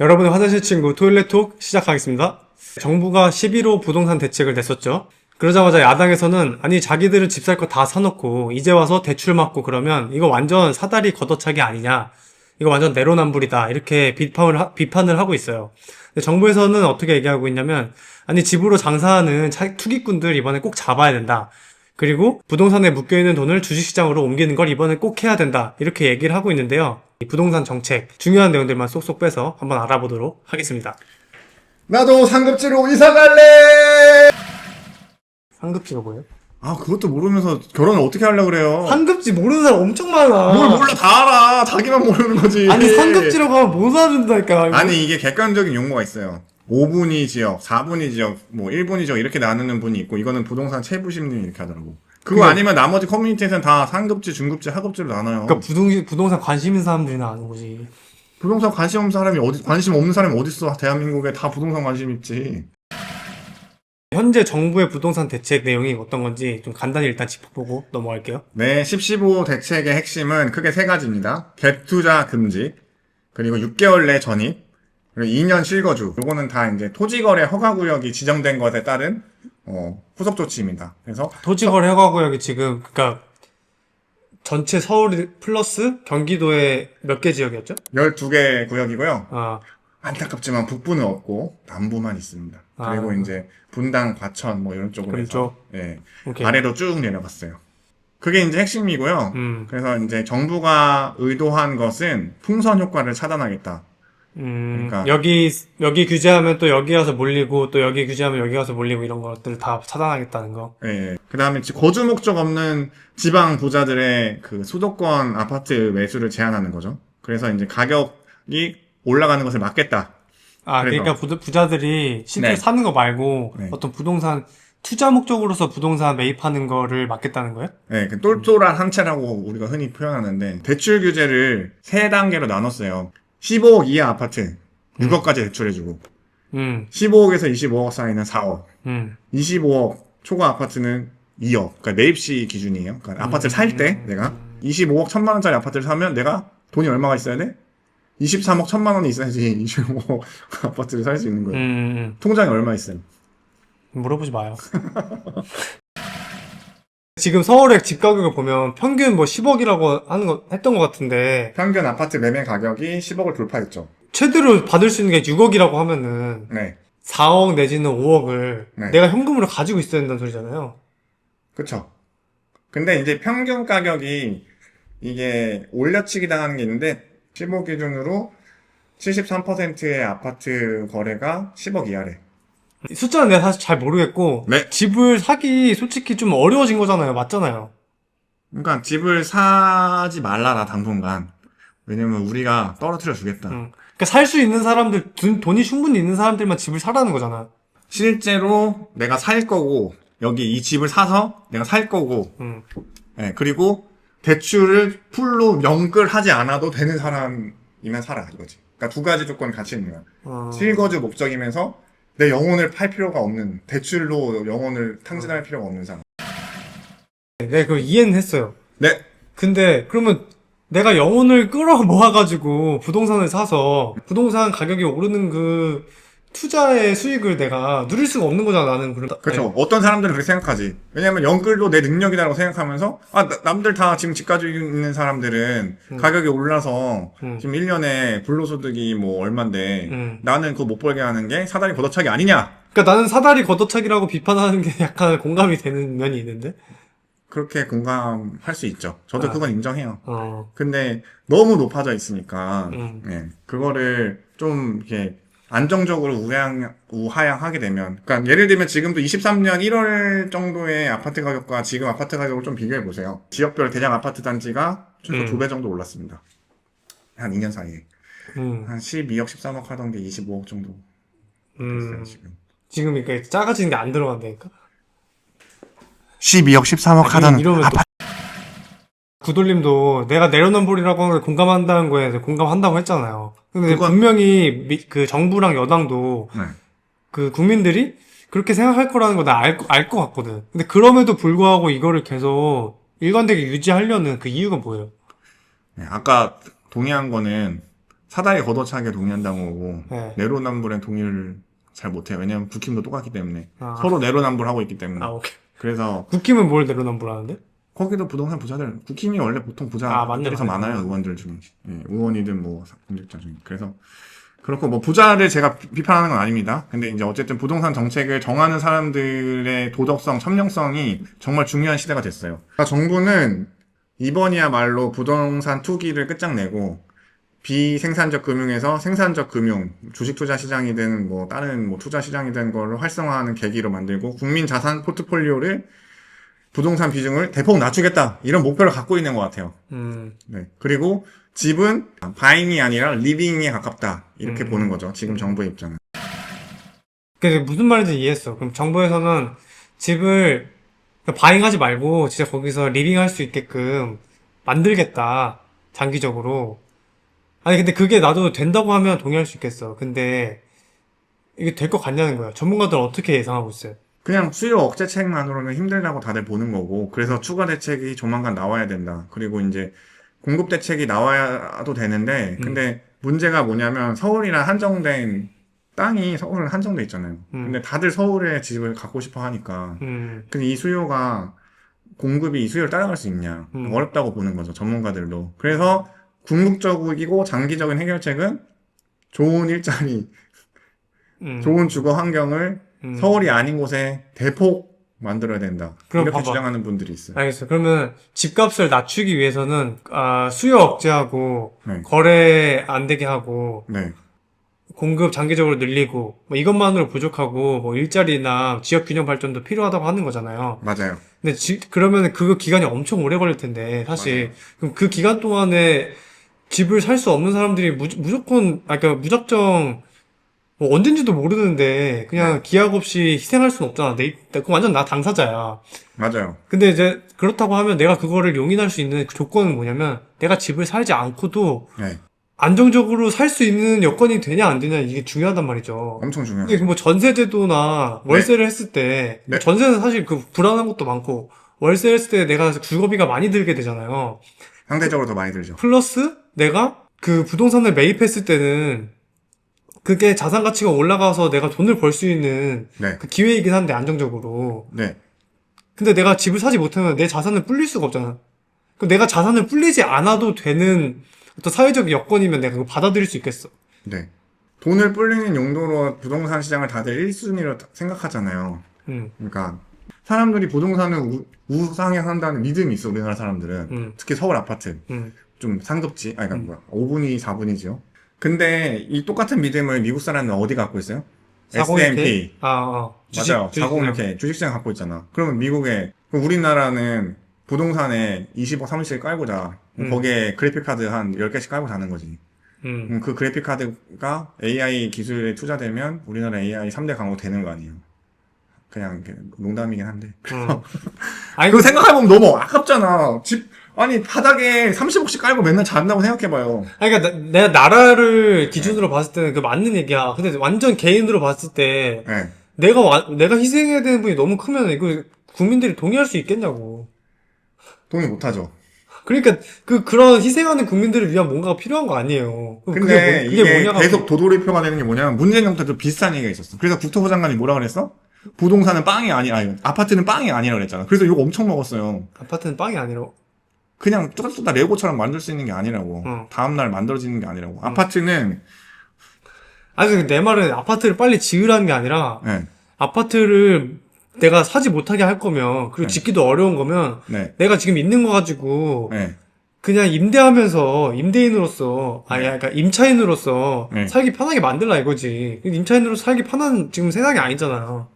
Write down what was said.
여러분의 화장실 친구 토일렛톡 시작하겠습니다. 정부가 11호 부동산 대책을 냈었죠. 그러자마자 야당에서는 아니 자기들은 집 살 거 다 사놓고 이제 와서 대출 받고 그러면 이거 완전 사다리 걷어차기 아니냐. 이거 완전 내로남불이다. 이렇게 비판을, 하, 비판을 하고 있어요. 근데 정부에서는 어떻게 얘기하고 있냐면 아니 집으로 장사하는 차- 투기꾼들 이번에 꼭 잡아야 된다. 그리고 부동산에 묶여있는 돈을 주식시장으로 옮기는 걸 이번에 꼭 해야 된다. 이렇게 얘기를 하고 있는데요. 이 부동산 정책 중요한 내용들만 쏙쏙 빼서 한번 알아보도록 하겠습니다. 나도 상급지로 이사 갈래! 상급지가 뭐예요? 아, 그것도 모르면서 결혼을 어떻게 하려고 그래요? 상급지 모르는 사람 엄청 많아. 뭘 몰라, 다 알아. 자기만 모르는 거지. 아니 상급지라고 하면 못 알아준다니까. 아니, 이게 객관적인 용어가 있어요. 5분위 지역, 4분위 지역, 뭐 1분위 지역 이렇게 나누는 분이 있고 이거는 부동산 채부심리 이렇게 하더라고. 그거 그게- 아니면 나머지 커뮤니티에서는 다 상급지, 중급지, 하급지로 나눠요. 그러니까 부동, 부동산 관심 있는 사람들이나 아는 거지. 부동산 관심 없는 사람이 어디 관심 없는 사람이 어디 있어? 대한민국에 다 부동산 관심 있지. 현재 정부의 부동산 대책 내용이 어떤 건지 좀 간단히 일단 짚어보고 넘어갈게요. 네, 10.15 대책의 핵심은 크게 세 가지입니다. 갭 투자 금지, 그리고 6개월 내 전입, 그리고 2년 실거주. 요거는 다 이제 토지거래 허가구역이 지정된 것에 따른 어, 후속 조치입니다. 그래서 토지거래 허가구역이 지금 그러니까 전체 서울 플러스 경기도에 몇개 지역이었죠? 12개 구역이고요. 아, 안타깝지만 북부는 없고 남부만 있습니다. 그리고 아. 이제 분당, 과천 뭐 이런 쪽으로 해서 쪽? 예, 오케이. 아래로 쭉 내려갔어요. 그게 이제 핵심이고요. 음, 그래서 이제 정부가 의도한 것은 풍선 효과를 차단하겠다. 음, 그러니까- 여기 여기 규제하면 또 여기 가서 몰리고 또 여기 규제하면 여기 가서 몰리고 이런 것들을 다 차단하겠다는 거. 예. 그 다음에 거주 목적 없는 지방 부자들의 그 수도권 아파트 매수를 제한하는 거죠. 그래서 이제 가격이 올라가는 것을 막겠다. 아, 그래서. 그러니까 부, 부자들이 실제 네. 로 사는 거 말고 네. 어떤 부동산 투자 목적으로서 부동산 매입하는 거를 막겠다는 거예요? 예, 그 똘똘한 한채라고 우리가 흔히 표현하는데 대출 규제를 세 단계로 나눴어요. 15억 이하 아파트 6억까지 대출해주고 음, 15억에서 25억 사이는 4억, 음, 25억 초과 아파트는 2억. 그러니까 매입시 기준이에요. 그러니까 아파트를 살 때 내가 25억 천만 원짜리 아파트를 사면 내가 돈이 얼마가 있어야 돼? 23억 천만 원이 있어야지 25억 아파트를 살 수 있는 음, 거예요. 음, 통장에 얼마 있어요? 음. 물어보지 마요. 지금 서울의 집 가격을 보면 평균 뭐 10억이라고 하는 거 했던 것 같은데 평균 아파트 매매 가격이 10억을 돌파했죠. 최대로 받을 수 있는 게 6억이라고 하면은 네. 4억 내지는 5억을 네. 내가 현금으로 가지고 있어야 된다는 소리잖아요. 그쵸. 근데 이제 평균 가격이 이게 올려치기 당하는 게 있는데 15 기준으로 73%의 아파트 거래가 10억 이하래. 숫자는 내가 사실 잘 모르겠고 네. 집을 사기 솔직히 좀 어려워진 거잖아요. 맞잖아요. 그러니까 집을 사지 말라라 당분간. 왜냐면 우리가 떨어뜨려 주겠다. 응. 그러니까 살 수 있는 사람들 돈- 돈이 충분히 있는 사람들만 집을 사라는 거잖아. 실제로 내가 살 거고 여기 이 집을 사서 내가 살 거고 응. 예, 그리고 대출을 풀로 연끌하지 않아도 되는 사람이면 사라 이거지. 그러니까 두 가지 조건이 같이 있는 거야. 어. 실거주 목적이면서 내 영혼을 팔 필요가 없는 대출로 영혼을 탕진할 필요가 없는 사람. 네, 그걸 이해는 했어요. 네. 근데 그러면 내가 영혼을 끌어 모아가지고 부동산을 사서 부동산 가격이 오르는 그 투자의 수익을 내가 누릴 수가 없는 거잖아. 나는 그럼 그렇죠. 어떤 사람들은 그렇게 생각하지. 왜냐면 연끌도 내 능력이다라고 생각하면서 아 나- 남들 다 지금 집 가지고 있는 사람들은 음. 가격이 올라서 음. 지금 1년에 불로소득이 뭐 얼만데 음. 나는 그거 못 벌게 하는 게 사다리 걷어차기 아니냐. 그러니까 나는 사다리 걷어차기라고 비판하는 게 약간 공감이 되는 면이 있는데. 그렇게 공감할 수 있죠. 저도 아. 그건 인정해요. 어. 근데 너무 높아져 있으니까 음. 예, 그거를 좀 이렇게 안정적으로 우하향, 우하향하게 되면 그러니까 예를 들면 지금도 23년 1월 정도의 아파트 가격과 지금 아파트 가격을 좀 비교해 보세요. 지역별 대장 아파트 단지가 최소 음. 두배 정도 올랐습니다. 한 2년 사이에 음. 한 12억 13억 하던 게 25억 정도 됐어요 음. 지금. 지금 이렇게 작아지는 게 안 들어간다니까. 12억 13억 아니, 이러면 또 구돌림도 내가 내로남불이라고 하는 걸 공감한다는 거에 공감한다고 했잖아요. 근데 그건- 분명히 미- 그 정부랑 여당도 네. 그 국민들이 그렇게 생각할 거라는 거 나 알 알 것 같거든. 근데 그럼에도 불구하고 이거를 계속 일관되게 유지하려는 그 이유가 뭐예요? 네, 아까 동의한 거는 사다리 걷어차게 동의한다고 하고 네. 내로남불에 동의를 잘 못해요. 왜냐면 국힘도 똑같기 때문에 아. 서로 내로남불하고 있기 때문에 아, 오케이. 그래서 국힘은 뭘 내로남불하는데? 거기도 부동산 부자들 국힘이 원래 보통 아, 부자들이 맞네, 더 맞네. 많아요 의원들 중에 예, 의원이든 뭐 공직자 중에 그래서 그렇고 뭐 부자를 제가 비- 비판하는 건 아닙니다. 근데 이제 어쨌든 부동산 정책을 정하는 사람들의 도덕성, 참령성이 정말 중요한 시대가 됐어요. 그러니까 정부는 이번이야말로 부동산 투기를 끝장내고 비생산적 금융에서 생산적 금융, 주식 투자 시장이든 뭐 다른 뭐 투자 시장이든 걸 활성화하는 계기로 만들고 국민 자산 포트폴리오를 부동산 비중을 대폭 낮추겠다 이런 목표를 갖고 있는 것 같아요. 음, 네. 그리고 집은 바잉이 아니라 리빙에 가깝다. 이렇게 음. 보는 거죠. 지금 정부의 입장은. 그게 무슨 말인지 이해했어. 그럼 정부에서는 집을 바잉하지 말고 진짜 거기서 리빙할 수 있게끔 만들겠다. 장기적으로. 아니 근데 그게 나도 된다고 하면 동의할 수 있겠어. 근데 이게 될 것 같냐는 거야. 전문가들은 어떻게 예상하고 있어요? 그냥 수요 억제책만으로는 힘들다고 다들 보는 거고, 그래서 추가 대책이 조만간 나와야 된다. 그리고 이제 공급 대책이 나와야도 되는데, 음. 근데 문제가 뭐냐면 서울이랑 한정된 땅이 서울은 한정돼 있잖아요. 음. 근데 다들 서울에 집을 갖고 싶어 하니까. 음, 근데 이 수요가 공급이 이 수요를 따라갈 수 있냐 음. 어렵다고 보는 거죠 전문가들도 그래서 궁극적이고 장기적인 해결책은 좋은 일자리 음, 좋은 주거 환경을 음. 서울이 아닌 곳에 대폭 만들어야 된다 그럼 이렇게 봐봐. 주장하는 분들이 있어요 알겠어. 그러면 집값을 낮추기 위해서는 아, 수요 억제하고 네. 거래 안 되게 하고 네 공급 장기적으로 늘리고 뭐 이것만으로 부족하고 뭐 일자리나 지역 균형 발전도 필요하다고 하는 거잖아요. 맞아요 근데 지, 그러면 그 기간이 엄청 오래 걸릴 텐데 사실 그럼 그 기간 동안에 집을 살 수 없는 사람들이 무, 무조건 아 그러니까 무작정 뭐 언젠지도 모르는데 그냥 기약 없이 희생할 수는 없잖아. 내 그럼 완전 나 당사자야. 맞아요 근데 이제 그렇다고 하면 내가 그거를 용인할 수 있는 그 조건은 뭐냐면 내가 집을 살지 않고도 네 안정적으로 살 수 있는 여건이 되냐 안 되냐 이게 중요하단 말이죠. 엄청 중요해요 근데 뭐 전세제도나 월세를 했을 때 네. 전세는 사실 그 불안한 것도 많고 월세 했을 때 내가 주거비가 많이 들게 되잖아요. 상대적으로 더 많이 들죠 플러스 내가 그 부동산을 매입했을 때는 그게 자산 가치가 올라가서 내가 돈을 벌 수 있는 네 그 기회이긴 한데 안정적으로. 네. 근데 내가 집을 사지 못하면 내 자산을 불릴 수가 없잖아. 그럼 내가 자산을 불리지 않아도 되는 어떤 사회적 여건이면 내가 그거 받아들일 수 있겠어. 네. 돈을 불리는 용도로 부동산 시장을 다들 1순위로 생각하잖아요. 음, 그러니까 사람들이 부동산을 우, 우상에 산다는 믿음이 있어 우리나라 사람들은 음, 특히 서울 아파트 음, 좀 상급지 아니 음. 그러니까 뭐야 5분위 4분이죠 근데 이 똑같은 믿음을 미국 사람은 어디 갖고 있어요? 40 S&P? 아, 어. 주식, 맞아요 주식 40 시장. 이렇게 주식시장 갖고 있잖아 그러면 미국에 그럼 우리나라는 부동산에 20억 30억 깔고 자 음. 거기에 그래픽카드 한 10개씩 깔고 자는 거지 음, 그 그래픽카드가 AI 기술에 투자되면 우리나라 AI 3대 강국 되는 거 아니에요 그냥 농담이긴 한데 음. 아니, 그거 생각해보면 너무 아깝잖아. 집, 아니, 바닥에 30억씩 깔고 맨날 잔다고 생각해봐요. 아니, 그러니까 나- 내가 나라를 기준으로 봤을 때는 그 맞는 얘기야. 근데 완전 개인으로 봤을 때 예. 내가 와- 내가 희생해야 되는 분이 너무 크면 이거 국민들이 동의할 수 있겠냐고. 동의 못하죠. 그러니까 그 그런 희생하는 국민들을 위한 뭔가가 필요한 거 아니에요. 그럼 근데 뭐, 이게 뭐냐가 계속 도돌이표가 되는 게 뭐냐면 문재인 정부 때도 비슷한 얘기가 있었어. 그래서 국토부 장관이 뭐라 그랬어? 부동산은 빵이 아니라, 아니, 아파트는 빵이 아니라 그랬잖아. 그래서 욕 엄청 먹었어요. 아파트는 빵이 아니라 그냥 뚜다뚜다 레고처럼 만들 수 있는 게 아니라고. 응. 다음날 만들어지는 게 아니라고. 아파트는, 아니 내 말은 아파트를 빨리 지으라는 게 아니라 네, 아파트를 내가 사지 못하게 할 거면 그리고 네. 짓기도 어려운 거면 네, 내가 지금 있는 거 가지고 네. 그냥 임대하면서 임대인으로서 아니 그러니까 임차인으로서 네. 살기 편하게 만들라 이거지. 임차인으로서 살기 편한 지금 세상이 아니잖아요.